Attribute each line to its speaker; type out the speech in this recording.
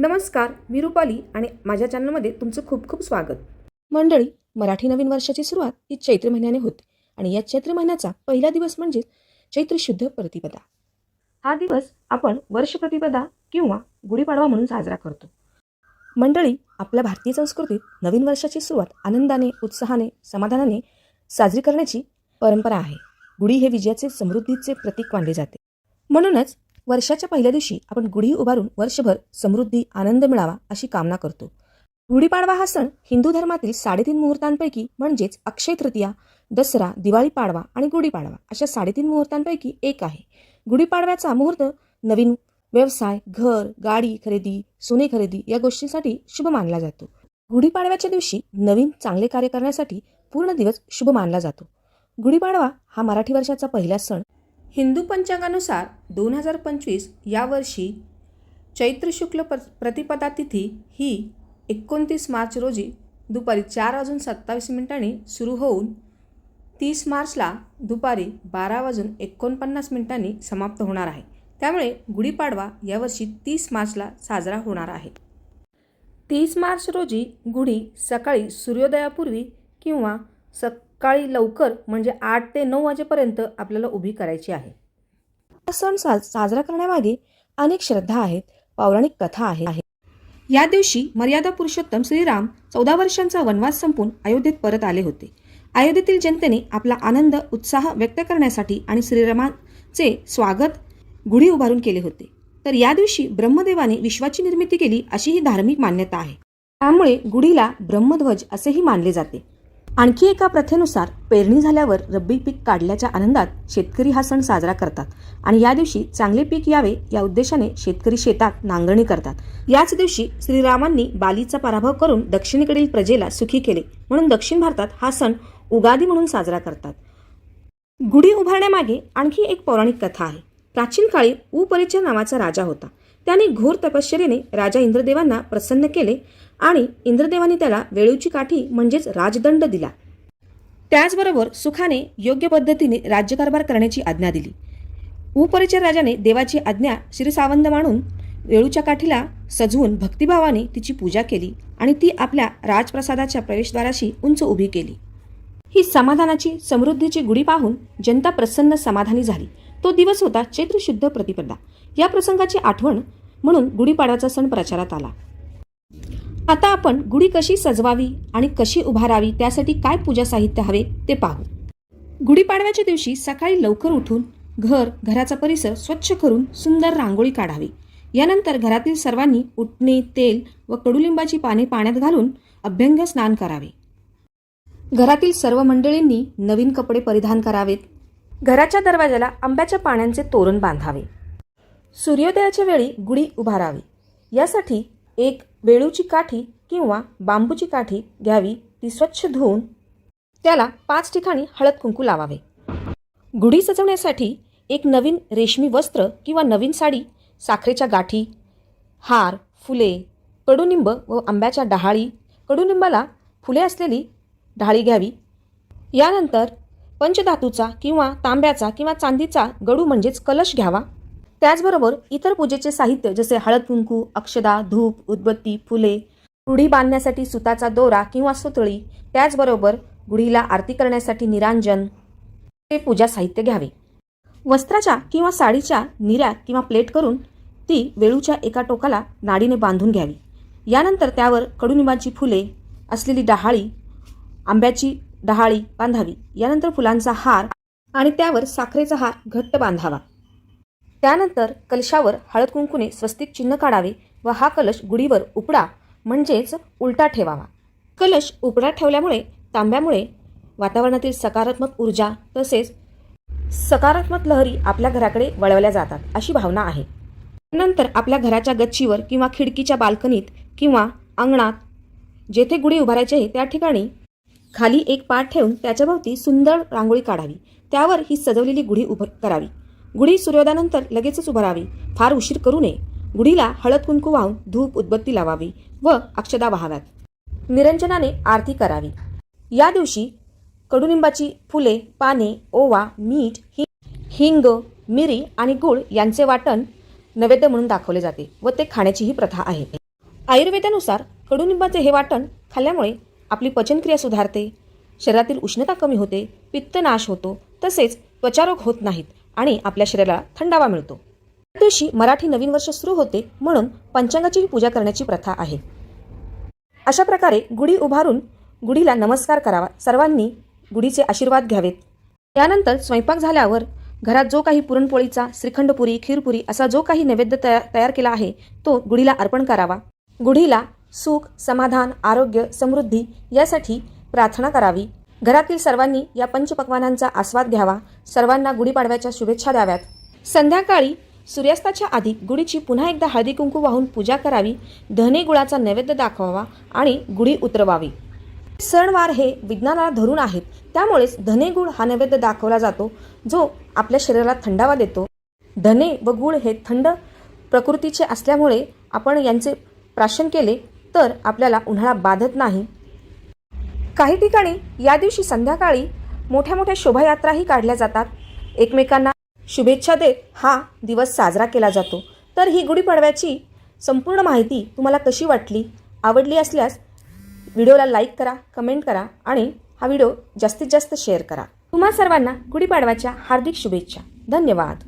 Speaker 1: नमस्कार मी रुपाली आणि माझ्या चॅनलमध्ये तुमचं खूप खूप स्वागत. मंडळी मराठी नवीन वर्षाची सुरुवात ही चैत्र महिन्याने होते आणि या चैत्र महिन्याचा पहिला दिवस म्हणजे चैत्र शुद्ध प्रतिपदा. हा दिवस आपण वर्ष प्रतिपदा किंवा गुढीपाडवा म्हणून साजरा करतो. मंडळी आपल्या भारतीय संस्कृतीत नवीन वर्षाची सुरुवात आनंदाने उत्साहाने समाधानाने साजरी करण्याची परंपरा आहे. गुढी हे विजयाचे समृद्धीचे प्रतीक मानले जाते. म्हणूनच वर्षाच्या पहिल्या दिवशी आपण गुढी उभारून वर्षभर समृद्धी आनंद मिळावा अशी कामना करतो. गुढीपाडवा हा सण हिंदू धर्मातील साडेतीन मुहूर्तांपैकी म्हणजेच अक्षय तृतीया दसरा दिवाळी पाडवा आणि गुढीपाडवा अशा साडेतीन मुहूर्तांपैकी एक आहे. गुढीपाडव्याचा मुहूर्त नवीन व्यवसाय घर गाडी खरेदी सोने खरेदी या गोष्टींसाठी शुभ मानला जातो. गुढीपाडव्याच्या दिवशी नवीन चांगले कार्य करण्यासाठी पूर्ण दिवस शुभ मानला जातो. गुढीपाडवा हा मराठी वर्षाचा पहिला सण हिंदू पंचांगानुसार दोन हजार पंचवीस या वर्षी चैत्र शुक्ल प्र प्रतिपदा तिथी ही एकोणतीस मार्च रोजी दुपारी चार वाजून सत्तावीस मिनिटांनी सुरू होऊन तीस मार्चला दुपारी बारा वाजून एकोणपन्नास मिनिटांनी समाप्त होणार आहे. त्यामुळे गुढीपाडवा यावर्षी तीस मार्चला साजरा होणार आहे. तीस मार्च रोजी गुढी सकाळी सूर्योदयापूर्वी किंवा सकाळी लवकर म्हणजे आठ ते नऊ वाजेपर्यंत आपल्याला उभी करायची आहे. हा सण साज साजरा करण्यामागे अनेक श्रद्धा आहेत पौराणिक कथा आहे आहे. या दिवशी मर्यादा पुरुषोत्तम श्रीराम चौदा वर्षांचा वनवास संपून अयोध्येत परत आले होते. अयोध्येतील जनतेने आपला आनंद उत्साह व्यक्त करण्यासाठी आणि श्रीरामाचे स्वागत गुढी उभारून केले होते. तर या दिवशी ब्रह्मदेवाने विश्वाची निर्मिती केली अशी ही धार्मिक मान्यता आहे. त्यामुळे गुढीला ब्रह्मध्वज असेही मानले जाते. आणखी एका प्रथेनुसार पेरणी झाल्यावर रब्बी पीक काढल्याच्या आनंदात शेतकरी हा सण साजरा करतात. आणि या दिवशी चांगले पीक यावे या उद्देशाने शेतकरी शेतात नांगरणी करतात. याच दिवशी श्रीरामांनी बालीचा पराभव करून दक्षिणेकडील प्रजेला सुखी केले. म्हणून दक्षिण भारतात हा सण उगादी म्हणून साजरा करतात. गुढी उभारण्यामागे आणखी एक पौराणिक कथा आहे. प्राचीन काळी उपरिचय नावाचा राजा होता. त्याने घोर तपश्चर्याने राजा इंद्रदेवांना प्रसन्न केले आणि इंद्रदेवाने त्याला वेळूची काठी म्हणजेच राजदंड दिला. त्याचबरोबर सुखाने योग्य पद्धतीने राज्यकारभार करण्याची आज्ञा दिली. उपरिचर राजाने देवाची आज्ञा श्रीसावंत मानून वेळूच्या काठीला सजवून भक्तिभावाने तिची पूजा केली आणि ती आपल्या राजप्रसादाच्या प्रवेशद्वाराशी उंच उभी केली. ही समाधानाची समृद्धीची गुढी पाहून जनता प्रसन्न समाधानी झाली. तो दिवस होता चैत्र शुद्ध प्रतिपदा. या प्रसंगाची आठवण म्हणून गुढीपाडव्याचा सण प्रचारात आला. आता आपण गुढी कशी सजवावी आणि कशी उभारावी त्यासाठी काय पूजा साहित्य हवे ते पाहू. गुढीपाडव्याच्या दिवशी सकाळी लवकर उठून घर घराचा परिसर स्वच्छ करून सुंदर रांगोळी काढावी. यानंतर घरातील सर्वांनी उटणे तेल व कडुलिंबाची पाने पाण्यात घालून अभ्यंग स्नान करावे. घरातील सर्व मंडळींनी नवीन कपडे परिधान करावेत. घराच्या दरवाजाला आंब्याच्या पाण्याचे तोरण बांधावे. सूर्योदयाच्या वेळी गुढी उभारावी. यासाठी एक वेळूची काठी किंवा बांबूची काठी घ्यावी ती स्वच्छ धुवून त्याला पाच ठिकाणी हळद कुंकू लावावे. गुढी सजवण्यासाठी एक नवीन रेशमी वस्त्र किंवा नवीन साडी साखरेच्या गाठी हार फुले कडुनिंब व आंब्याच्या डहाळी. कडुनिंबाला फुले असलेली ढाळी घ्यावी. यानंतर पंचधातूचा किंवा तांब्याचा किंवा चांदीचा गडू म्हणजेच कलश घ्यावा. त्याचबरोबर इतर पूजेचे साहित्य जसे हळद कुंकू अक्षदा धूप उदबत्ती फुले गुढी बांधण्यासाठी सुताचा दोरा किंवा सुतळी त्याचबरोबर गुढीला आरती करण्यासाठी निरांजन ते पूजा साहित्य घ्यावे. वस्त्राच्या किंवा साडीच्या निऱ्या किंवा प्लेट करून ती वेळूच्या एका टोकाला नाडीने बांधून घ्यावी. यानंतर त्यावर कडुनिंबाची फुले असलेली डहाळी आंब्याची डहाळी बांधावी. यानंतर फुलांचा हार आणि त्यावर साखरेचा हार घट्ट बांधावा. त्यानंतर कलशावर हळद कुंकूने स्वस्तिक चिन्ह काढावे व हा कलश गुढीवर उपडा म्हणजेच उलटा ठेवावा. कलश उपडा ठेवल्यामुळे तांब्यामुळे वातावरणातील सकारात्मक ऊर्जा तसेच सकारात्मक लहरी आपल्या घराकडे वळवल्या जातात अशी भावना आहे. नंतर आपल्या घराच्या गच्चीवर किंवा खिडकीच्या बाल्कनीत किंवा अंगणात जेथे गुढी उभारायची आहे त्या ठिकाणी खाली एक पाट ठेवून त्याच्याभोवती सुंदर रांगोळी काढावी. त्यावर ही सजवलेली गुढी उभ करावी. गुढी सूर्योदयानंतर लगेचच उभारावी फार उशीर करू नये. गुढीला हळद कुंकू वाहून धूप उदबत्ती लावावी व अक्षदा वाहाव्यात. निरंजनाने आरती करावी. या दिवशी कडुनिंबाची फुले पाने ओवा मीठ हि हिंग मिरी आणि गुळ यांचे वाटण नैवेद्य म्हणून दाखवले जाते व ते खाण्याची ही प्रथा आहे. आयुर्वेदानुसार कडुनिंबाचे हे वाटण खाल्ल्यामुळे आपली पचनक्रिया सुधारते शरीरातील उष्णता कमी होते पित्त नाश होतो तसेच त्वचारोग होत नाहीत आणि आपल्या शरीराला थंडावा मिळतो. त्या दिवशी मराठी नवीन वर्ष सुरू होते म्हणून पंचांगाची पूजा करण्याची प्रथा आहे. अशा प्रकारे गुढी उभारून गुढीला नमस्कार करावा सर्वांनी गुढीचे आशीर्वाद घ्यावेत. त्यानंतर स्वयंपाक झाल्यावर घरात जो काही पुरणपोळीचा श्रीखंडपुरी खीरपुरी असा जो काही नैवेद्य तयार तयार केला आहे तो गुढीला अर्पण करावा. गुढीला सुख समाधान आरोग्य समृद्धी यासाठी प्रार्थना करावी. घरातील सर्वांनी या पंचपक्वानांचा आस्वाद घ्यावा. सर्वांना गुढीपाडव्याच्या शुभेच्छा द्याव्यात. संध्याकाळी सूर्यास्ताच्या आधी गुढीची पुन्हा एकदा हळदी कुंकू वाहून पूजा करावी. धने गुळाचा नैवेद्य दाखवावा आणि गुढी उतरवावी. सणवार हे विज्ञानाला धरून आहेत. त्यामुळेच धने गुळ हा नैवेद्य दाखवला जातो जो आपल्या शरीराला थंडावा देतो. धने व गुळ हे थंड प्रकृतीचे असल्यामुळे आपण यांचे प्राशन केले तर आपल्याला उन्हाळा बाधत नाही. काही ठिकाणी या दिवशी संध्याकाळी मोठ्या मोठ्या शोभायात्राही काढल्या जातात. एकमेकांना शुभेच्छा देत हा दिवस साजरा केला जातो. तर ही गुढीपाडव्याची संपूर्ण माहिती तुम्हाला कशी वाटली आवडली असल्यास व्हिडिओला लाईक करा कमेंट करा आणि हा व्हिडिओ जास्तीत जास्त शेअर करा. तुम्हा सर्वांना गुढीपाडव्याच्या हार्दिक शुभेच्छा. धन्यवाद.